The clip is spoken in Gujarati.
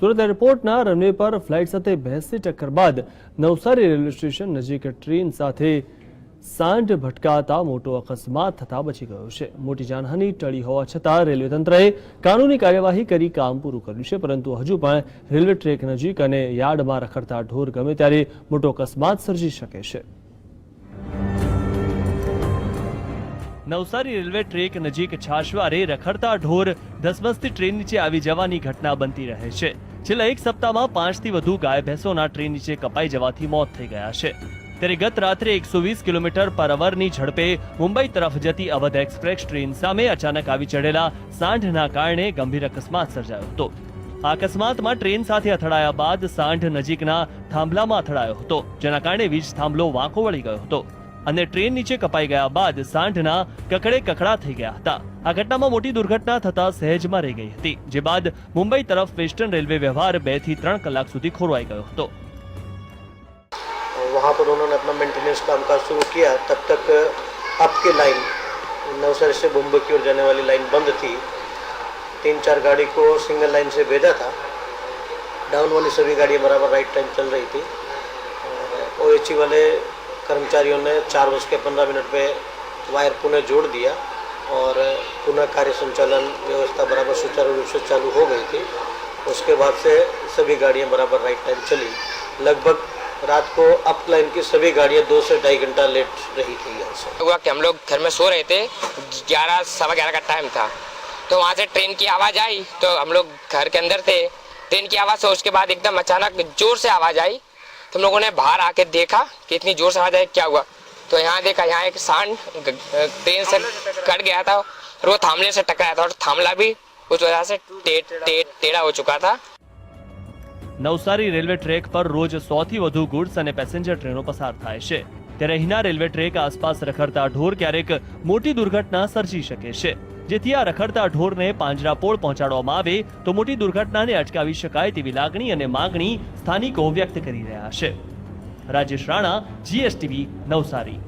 સુરત એરપોર્ટના રનવે પર ફ્લાઇટ સાથે ભેંસની ટક્કર બાદ નવસારી રેલવે સ્ટેશન નજીક ટ્રેન સાથે સાંઢ ભટકાતા મોટો અકસ્માત થતા બચી ગયો છે. મોટી જાનહાની ટળી હોવા છતાં રેલવે તંત્રએ કાનૂની કાર્યવાહી કરી કામ પૂરું કર્યું છે, પરંતુ હજુ પણ રેલવે ટ્રેક નજીક અને યાર્ડમાં રખડતા ઢોર ગમે ત્યારે મોટો અકસ્માત સર્જી શકે છે. નવસારી રેલવે ટ્રેક નજીક છાશવારે રખડતા ઢોર ધસમસતી ટ્રેન નીચે આવી જવાની ઘટના બનતી રહે છે. છેલ્લા એક સપ્તાહમાં પાંચથી વધુ ગાય ભેંસોના ટ્રેન નીચે કપાઈ જવાથી મોત થઈ ગયા છે. ત્યારે ગત રાત્રે એકસો વીસ કિલોમીટર પર અવરની ઝડપે મુંબઈ તરફ જતી અવધ એક્સપ્રેસ ટ્રેન સામે અચાનક આવી ચડેલા સાંઢના કારણે ગંભીર અકસ્માત સર્જાયો હતો. આ અકસ્માતમાં ટ્રેન સાથે અથડાયા બાદ સાંઢ નજીકના થાંભલામાં અથડાયો હતો, જેના કારણે વીજ થાંભલો વાંકો વળી ગયો હતો. અને ટ્રેન નીચે કપાઈ ગયા બાદ સાંઢના કકડે કકડા થઈ ગયા હતા આ ઘટનામાં મોટી દુર્ઘટના થતા સહેજમાં રહી ગઈ હતી જે બાદ મુંબઈ તરફ વેસ્ટર્ન રેલવે વ્યવહાર બે થી ત્રણ કલાક સુધી ખોરવાઈ ગયો હતો और वहाँ पर उन्होंने अपना मेंटेनेंस काम काज शुरू किया तब तक आपकी लाइन नवसर से मुंबई की ओर जाने वाली लाइन बंद थी तीन चार गाड़ी को सिंगल लाइन से भेजा था डाउन वाली सभी गाड़ियाँ बराबर राइट टाइम चल रही थी ओ एच वाले कर्मचारियों ने चार बज के पंद्रह मिनट पे वायर पुनः जोड़ दिया और पुनः कार्य संचालन व्यवस्था बराबर सुचारू रूप से चालू हो गई थी। उसके बाद से सभी गाड़ियाँ बराबर राइट टाइम चली। लगभग रात को अप लाइन की सभी गाड़ियाँ दो से ढाई घंटा लेट रही थी यहाँ से। हुआ कि हम लोग घर में सो रहे थे, ग्यारह, सवा ग्यारह का टाइम था। तो वहाँ से ट्रेन की आवाज़ आई तो हम लोग घर के अंदर थे। ट्रेन की आवाज़ से उसके बाद एकदम अचानक ज़ोर से आवाज़ आई तो हम लोगों ने बाहर आके देखा कि इतनी जोर से आवाज़ आई क्या हुआ तो यहाँ देखा यहाँ एक सांड ग- ट्रेन से कट गया था और वो थामले से टकराया था और थामला भी उस वजह से टे, टे, टेढ़ा हो चुका था નવસારી રેલવે ટ્રેક પર રોજ સો થી વધુ ગુડ્સ અને પેસેન્જર ટ્રેનો પસાર થાય છે ત્યારે અહીંના રેલવે ટ્રેક આસપાસ રખડતા ઢોર ક્યારેક મોટી દુર્ઘટના સર્જી શકે છે જેથી આ રખડતા ઢોરને પાંજરાપોળ પહોંચાડવામાં આવે તો મોટી દુર્ઘટનાને અટકાવી શકાય તેવી લાગણી અને માંગણી સ્થાનિકો વ્યક્ત કરી રહ્યા છે. રાજેશ રાણા જીએસટીવી નવસારી.